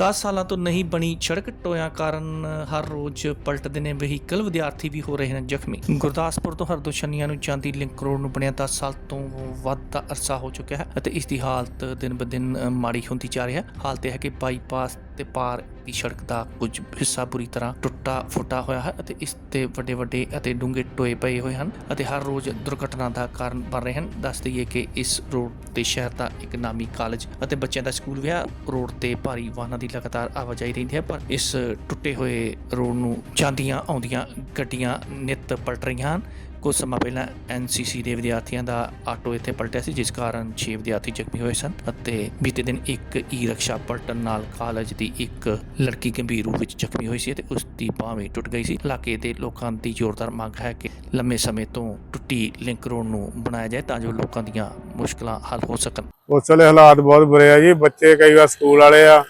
10 ਸਾਲਾਂ ਤੋਂ ਨਹੀਂ ਬਣੀ ਸੜਕ ਟੋਇਆਂ ਕਾਰਨ ਹਰ ਰੋਜ਼ ਪਲਟਦੇ ਨੇ ਵਹੀਕਲ, ਵਿਦਿਆਰਥੀ ਵੀ ਹੋ ਰਹੇ ਨੇ ਜ਼ਖਮੀ। ਗੁਰਦਾਸਪੁਰ ਤੋਂ ਹਰਦੋਸ਼ਨੀਆਂ ਨੂੰ ਜਾਂਦੀ ਲਿੰਕ ਰੋਡ ਨੂੰ ਬਣਿਆ 10 ਸਾਲ ਤੋਂ ਵੱਧ ਦਾ ਅਰਸਾ ਹੋ ਚੁੱਕਿਆ ਹੈ ਅਤੇ ਇਸ ਦੀ ਹਾਲਤ ਦਿਨ ਬ ਦਿਨ ਮਾੜੀ ਹੁੰਦੀ ਜਾ ਰਹੀ ਹੈ। ਹਾਲਤ ਇਹ ਹੈ ਕਿ ਬਾਈਪਾਸ ਤੇ ਪਾਰ ਦੀ ਸੜਕ ਦਾ ਕੁਝ ਹਿੱਸਾ ਬੁਰੀ ਤਰ੍ਹਾਂ ਟੁੱਟਾ ਫੁੱਟਾ ਹੋਇਆ ਹੈ ਅਤੇ ਇਸ ਤੇ ਵੱਡੇ ਵੱਡੇ ਅਤੇ ਡੂੰਘੇ ਟੋਏ ਪਏ ਹੋਏ ਹਨ ਅਤੇ ਹਰ ਰੋਜ਼ ਦੁਰਘਟਨਾ ਦਾ ਕਾਰਨ ਬਣ ਰਹੇ ਹਨ। ਦੱਸ ਦਈਏ ਕਿ ਇਸ ਰੋਡ ਤੇ ਸ਼ਹਿਰ ਦਾ ਇੱਕ ਨਾਮੀ ਕਾਲਜ ਅਤੇ ਬੱਚਿਆਂ ਦਾ ਸਕੂਲ ਵੀ ਹੈ। ਰੋਡ ਤੇ ਭਾਰੀ ਵਾਹਨਾਂ ਦੀ ਲਗਾਤਾਰ ਆਵਾਜਾਈ ਰਹਿੰਦੀ ਹੈ, ਪਰ ਇਸ ਟੁੱਟੇ ਹੋਏ ਰੋਡ ਨੂੰ ਜਾਂਦੀਆਂ ਆਉਂਦੀਆਂ ਗੱਡੀਆਂ ਨਿਤ ਪਲਟ ਰਹੀਆਂ ਹਨ। ਕੁਝ ਸਮਾਂ ਪਹਿਲਾਂ ਐਨਸੀਸੀ ਦੇ ਵਿਦਿਆਰਥੀਆਂ ਦਾ ਆਟੋ ਇੱਥੇ ਪਲਟਿਆ ਸੀ, ਜਿਸ ਕਾਰਨ 6 ਵਿਦਿਆਰਥੀ ਜ਼ਖਮੀ ਹੋਏ ਸਨ ਅਤੇ ਬੀਤੇ ਦਿਨ ਇੱਕ ਈ ਰਿਕਸ਼ਾ ਪਲਟਣ ਨਾਲ ਕਾਲਜ ਦੀ ਇੱਕ ਲੜਕੀ ਗੰਭੀਰ ਰੂਪ ਵਿੱਚ ਜ਼ਖਮੀ ਹੋਈ ਸੀ ਅਤੇ ਉਸ ਦੀ ਬਾਂਹ ਵੀ ਟੁੱਟ ਗਈ ਸੀ। ਇਲਾਕੇ ਦੇ ਲੋਕਾਂ ਦੀ ਜ਼ੋਰਦਾਰ ਮੰਗ ਹੈ ਕਿ ਲੰਮੇ ਸਮੇਂ ਤੋਂ ਟੁੱਟੀ ਲਿੰਕ ਰੋਡ ਨੂੰ ਬਣਾਇਆ ਜਾਏ ਤਾਂ ਜੋ ਲੋਕਾਂ ਦੀਆਂ ਮੁਸ਼ਕਲਾਂ ਹੱਲ ਹੋ ਸਕਣ। ਉਸ ਵੇਲੇ ਹਾਲਾਤ ਬਹੁਤ ਬੁਰੇ ਆ ਜੀ। ਬੱਚੇ ਕਈ ਵਾਰ ਸਕੂਲ ਵਾਲੇ ਆ,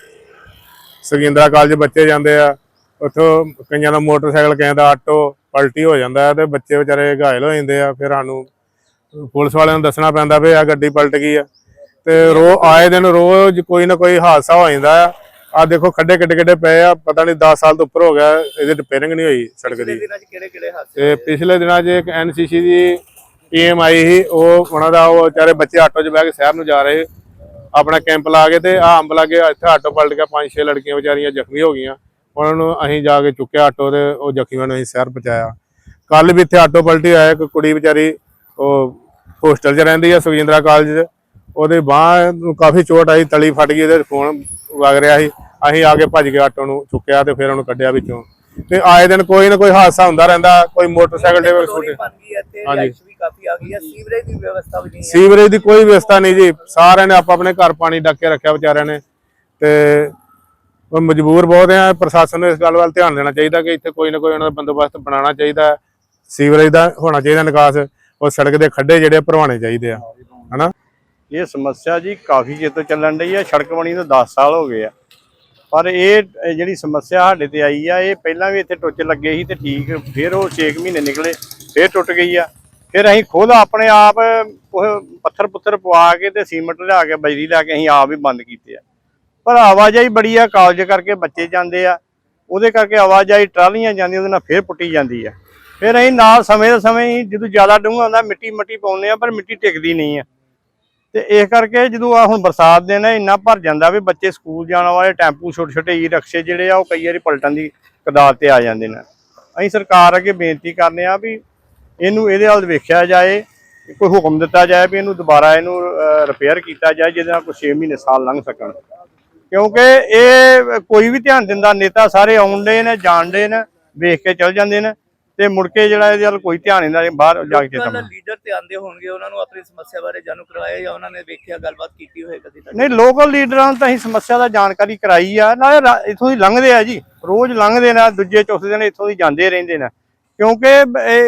ਸਗਿੰਦਰਾ ਕਾਲਜ ਬੱਚੇ ਜਾਂਦੇ ਆ। ਉੱਥੋਂ ਕਈਆਂ ਦਾ ਮੋਟਰਸਾਈਕਲ, ਕਈਆਂ ਦਾ ਆਟੋ ਪਲਟੀ ਹੋ ਜਾਂਦਾ ਹੈ ਤੇ ਬੱਚੇ ਵਿਚਾਰੇ ਘਾਇਲ ਹੋ ਜਾਂਦੇ ਆ ਫਿਰ ਸਾਨੂੰ ਪੁਲਿਸ ਵਾਲਿਆਂ ਨੂੰ ਦੱਸਣਾ ਪੈਂਦਾ ਵੀ ਆ ਗੱਡੀ ਪਲਟ ਗਈ ਆ। ਤੇ ਰੋ ਆਏ ਦਿਨ ਰੋਜ਼ ਕੋਈ ਨਾ ਕੋਈ ਹਾਦਸਾ ਹੋ ਜਾਂਦਾ ਆ। ਆ ਦੇਖੋ ਖੱਡੇ ਕਿੱਡੇ ਕਿੱਡੇ ਪਏ ਆ ਪਤਾ ਨਹੀਂ 10 ਸਾਲ ਤੋਂ ਉੱਪਰ ਹੋ ਗਿਆ ਇਹਦੀ ਰਿਪੇਅਰਿੰਗ ਨਹੀਂ ਹੋਈ ਸੜਕ ਦੀ। ਤੇ ਪਿਛਲੇ ਦਿਨਾਂ 'ਚ ਇੱਕ ਐਨਸੀਸੀ ਦੀ ਟੀਮ ਆਈ ਸੀ ਉਹ ਉਹਨਾਂ ਦਾ ਉਹ ਵਿਚਾਰੇ ਬੱਚੇ ਆਟੋ 'ਚ ਬਹਿ ਕੇ ਸ਼ਹਿਰ ਨੂੰ ਜਾ ਰਹੇ। ਆਪਣਾ ਕੈਂਪ ਲਾ ਕੇ ਤੇ ਆ ਅੰਬ ਲਾਗੇ ਇੱਥੇ ਆਟੋ ਪਲਟ ਗਿਆ ਪੰਜ ਛੇ ਲੜਕੀਆਂ ਵਿਚਾਰੀਆਂ ਜ਼ਖਮੀ ਹੋ ਗਈਆਂ। ਉਹਨਾਂ ਨੂੰ ਅਸੀਂ ਜਾ ਕੇ ਚੁੱਕਿਆ ਆਟੋ ਤੇ ਉਹ ਜ਼ਖਮੀਆਂ ਨੂੰ ਅਸੀਂ ਸ਼ਹਿਰ ਪਹੁੰਚਾਇਆ। ਕੱਲ ਵੀ ਇੱਥੇ ਆਟੋ ਪਲਟੀ ਆਇਆ ਇੱਕ ਕੁੜੀ ਵਿਚਾਰੀ ਉਹ ਹੋਸਟਲ 'ਚ ਰਹਿੰਦੀ ਆ ਸੁਖਜਿੰਦਰਾ ਕਾਲਜ 'ਚ। ਉਹਦੇ ਬਾਂਹ ਨੂੰ ਕਾਫੀ ਚੋਟ ਆਈ ਤਲੀ ਫਟ ਗਈ ਉਹਦੇ ਖੂਨ ਵਗ ਰਿਹਾ ਸੀ। ਅਸੀਂ ਆ ਕੇ ਭੱਜ ਕੇ ਆਟੋ ਨੂੰ ਚੁੱਕਿਆ ਤੇ ਫਿਰ ਉਹਨੂੰ ਕੱਢਿਆ ਵਿੱਚੋਂ। ਤੇ ਆਏ ਦਿਨ ਕੋਈ ਨਾ ਕੋਈ ਹਾਦਸਾ ਹੁੰਦਾ ਰਹਿੰਦਾ ਕੋਈ ਮੋਟਰਸਾਈਕਲ ਤੇ ਹੈ ਤੇ ਹਾਂਜੀ। ਲਾਈਟਸ ਵੀ ਕਾਫੀ ਆ ਗਈ ਹੈ ਸੀਵਰੇਜ ਦੀ ਵਿਵਸਥਾ ਵੀ ਨਹੀਂ ਹੈ। ਸੀਵਰੇਜ ਦੀ ਕੋਈ ਵਿਵਸਥਾ ਨਹੀਂ ਜੀ। ਸਾਰਿਆਂ ਨੇ ਆਪ ਆਪਣੇ ਘਰ ਪਾਣੀ ਡੱਕ ਕੇ ਰੱਖਿਆ ਵਿਚਾਰਿਆਂ ਨੇ। ਤੇ ਉਹ ਮਜਬੂਰ ਬਹੁਤ ਆ, ਪ੍ਰਸ਼ਾਸਨ ਨੂੰ ਇਸ ਗੱਲ ਵੱਲ ਧਿਆਨ ਦੇਣਾ ਚਾਹੀਦਾ ਕਿ ਇੱਥੇ ਕੋਈ ਨਾ ਕੋਈ ਉਹਨਾਂ ਦਾ ਬੰਦੋਬਸਤ ਬਣਾਉਣਾ ਚਾਹੀਦਾ ਸੀਵਰੇਜ ਦਾ ਹੋਣਾ ਚਾਹੀਦਾ ਨਿਕਾਸ, ਉਹ ਸੜਕ ਦੇ ਖੱਡੇ ਜਿਹੜੇ ਭਰਵਾਉਣੇ ਚਾਹੀਦੇ ਆ, ਹਨਾ? ਇਹ ਸਮੱਸਿਆ ਜੀ ਕਾਫੀ ਚਿਰ ਤੋਂ ਚੱਲਣ ਰਹੀ ਹੈ ਸੜਕ ਬਣੀ ਨੂੰ 10 ਸਾਲ ਹੋ ਗਏ ਆ। ਪਰ ਇਹ ਜਿਹੜੀ ਸਮੱਸਿਆ ਸਾਡੇ ਤੇ ਆਈ ਆ, ਇਹ ਪਹਿਲਾਂ ਵੀ ਇੱਥੇ ਟੁੱਚ ਲੱਗੇ ਸੀ ਤੇ ਠੀਕ, ਫਿਰ ਉਹ 6 ਮਹੀਨੇ ਨਿਕਲੇ, ਫਿਰ ਟੁੱਟ ਗਈ ਆ। ਫਿਰ ਅਸੀਂ ਖੁਦ ਆਪਣੇ ਆਪ ਪੱਥਰ ਪੁੱਥਰ ਪਵਾ ਕੇ ਤੇ ਸੀਮੈਂਟ ਲਿਆ ਕੇ, ਬਜਰੀ ਲਿਆ ਕੇ ਅਸੀਂ ਆਪ ਹੀ ਬੰਦ ਕੀਤੇ ਆ। ਪਰ ਆਵਾਜਾਈ ਬੜੀ ਆ, ਕਾਲਜ ਕਰਕੇ ਬੱਚੇ ਜਾਂਦੇ ਆ। ਉਹਦੇ ਕਰਕੇ ਆਵਾਜਾਈ ਟਰਾਲੀਆਂ ਜਾਂਦੀਆਂ, ਉਹਦੇ ਨਾਲ ਫਿਰ ਪੁੱਟੀ ਜਾਂਦੀ ਆ। ਫਿਰ ਅਸੀਂ ਨਾਲ ਸਮੇਂ ਦੇ ਸਮੇਂ ਹੀ ਜਦੋਂ ਜ਼ਿਆਦਾ ਡੂੰਘਾ ਹੁੰਦਾ ਮਿੱਟੀ ਮੱਟੀ ਪਾਉਂਦੇ ਆ, ਪਰ ਮਿੱਟੀ ਟਿਕਦੀ ਨਹੀਂ ਆ। ਤੇ ਇਸ ਕਰਕੇ ਜਦੋਂ ਆ ਹੁਣ ਬਰਸਾਤ ਦੇ ਨੇ, ਇੰਨਾ ਭਰ ਜਾਂਦਾ ਵੀ ਬੱਚੇ ਸਕੂਲ ਜਾਣ ਵਾਲੇ ਟੈਂਪੂ ਛੋਟੇ ਛੋਟੇ ਈ ਰਕਸ਼ੇ ਜਿਹੜੇ ਆ, ਉਹ ਕਈ ਵਾਰੀ ਪਲਟਣ ਦੀ ਕਦਾਰ ਤੇ ਆ ਜਾਂਦੇ ਨੇ। ਅਸੀਂ ਸਰਕਾਰ ਅੱਗੇ ਬੇਨਤੀ ਕਰਨੇ ਆ ਵੀ ਇਹਨੂੰ ਇਹਦੇ ਵੱਲ ਵੇਖਿਆ ਜਾਏ, ਕੋਈ ਹੁਕਮ ਦਿੱਤਾ ਜਾਏ ਵੀ ਇਹਨੂੰ ਦੁਬਾਰਾ ਇਹਨੂੰ ਰਿਪੇਅਰ ਕੀਤਾ ਜਾਏ, ਜਿਹਦੇ ਨਾਲ ਕੋਈ 6 ਮਹੀਨੇ ਸਾਲ ਲੰਘ ਸਕਣ। ਕਿਉਂਕਿ ਇਹ ਕੋਈ ਵੀ ਧਿਆਨ ਦਿੰਦਾ ਨੇਤਾ ਸਾਰੇ ਆਉਂਦੇ ਨੇ ਜਾਣਦੇ ਨੇ ਵੇਖ ਕੇ ਚਲ ਜਾਂਦੇ ਨੇ ਤੇ ਮੁੜ ਕੇ ਜਿਹੜਾ ਇਹਦੇ ਵੱਲ ਕੋਈ ਧਿਆਨ ਨਹੀਂ ਦਿੰਦਾ ਬਾਹਰ ਜਾ ਕੇ ਲੋਕਲ ਲੀਡਰ ਤੇ ਆਂਦੇ ਹੋਣਗੇ ਉਹਨਾਂ ਨੂੰ ਆਪਣੀ ਸਮੱਸਿਆ ਬਾਰੇ ਜਾਣੂ ਕਰਵਾਇਆ ਜਾਂ ਉਹਨਾਂ ਨੇ ਵੇਖਿਆ ਗੱਲਬਾਤ ਕੀਤੀ ਹੋਏ ਕਦੀ ਨਹੀਂ ਲੋਕਲ ਲੀਡਰਾਂ ਨੂੰ ਤਾਂ ਅਸੀਂ ਸਮੱਸਿਆ ਦਾ ਜਾਣਕਾਰੀ ਕਰਾਈ ਆ ਰਾ- ਇੱਥੋਂ ਦੀ ਲੰਘਦੇ ਆ ਜੀ ਰੋਜ਼ ਲੰਘਦੇ ਨੇ ਦੂਜੇ ਚੌਥੇ ਦਿਨ ਇੱਥੋਂ ਦੀ ਜਾਂਦੇ ਰਹਿੰਦੇ ਨੇ। ਕਿਉਂਕਿ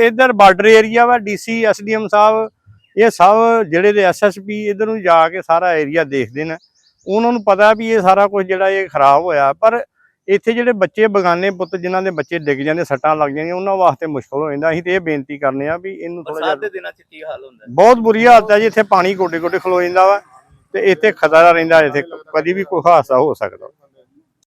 ਇੱਧਰ ਬਾਰਡਰ ਏਰੀਆ ਵਾ ਡੀਸੀ ਐਸਡੀਐਮ ਸਾਹਿਬ ਇਹ ਸਭ ਜਿਹੜੇ ਦੇ ਐਸਐਸਪੀ ਇੱਧਰ ਨੂੰ ਜਾ ਕੇ ਸਾਰਾ ਏਰੀਆ ਦੇਖਦੇ ਨੇ। ਉਹਨਾਂ ਨੂੰ ਪਤਾ ਵੀ ਇਹ ਸਾਰਾ ਕੁਝ ਜਿਹੜਾ ਇਹ ਖਰਾਬ ਹੋਇਆ ਪਰ ਇੱਥੇ ਜਿਹੜੇ ਬੱਚੇ ਬਗਾਨੇ ਪੁੱਤ ਜਿਨ੍ਹਾਂ ਦੇ ਬੱਚੇ ਡਿੱਗ ਜਾਂਦੇ ਸੱਟਾਂ ਲੱਗ ਜਾਂਦੀਆਂ ਉਹਨਾਂ ਵਾਸਤੇ ਮੁਸ਼ਕਲ ਹੋ ਜਾਂਦਾ ਅਸੀਂ ਤੇ ਇਹ ਬੇਨਤੀ ਕਰਨੇ ਆ ਵੀ ਇਹਨੂੰ ਥੋੜਾ ਜਿਹਾ ਦੇ ਦਿਨਾਂ 'ਚ ਕੀ ਹਾਲ ਹੁੰਦਾ? ਬਹੁਤ ਬੁਰੀ ਹਾਲਤ ਹੈ ਜੀ ਇੱਥੇ ਪਾਣੀ ਗੋਡੇ ਗੋਡੇ ਖਲੋ ਜਾਂਦਾ ਵਾ ਤੇ ਇੱਥੇ ਖਤਰਾ ਰਹਿੰਦਾ ਇੱਥੇ ਕਦੀ ਵੀ ਕੋਈ ਹਾਦਸਾ ਹੋ ਸਕਦਾ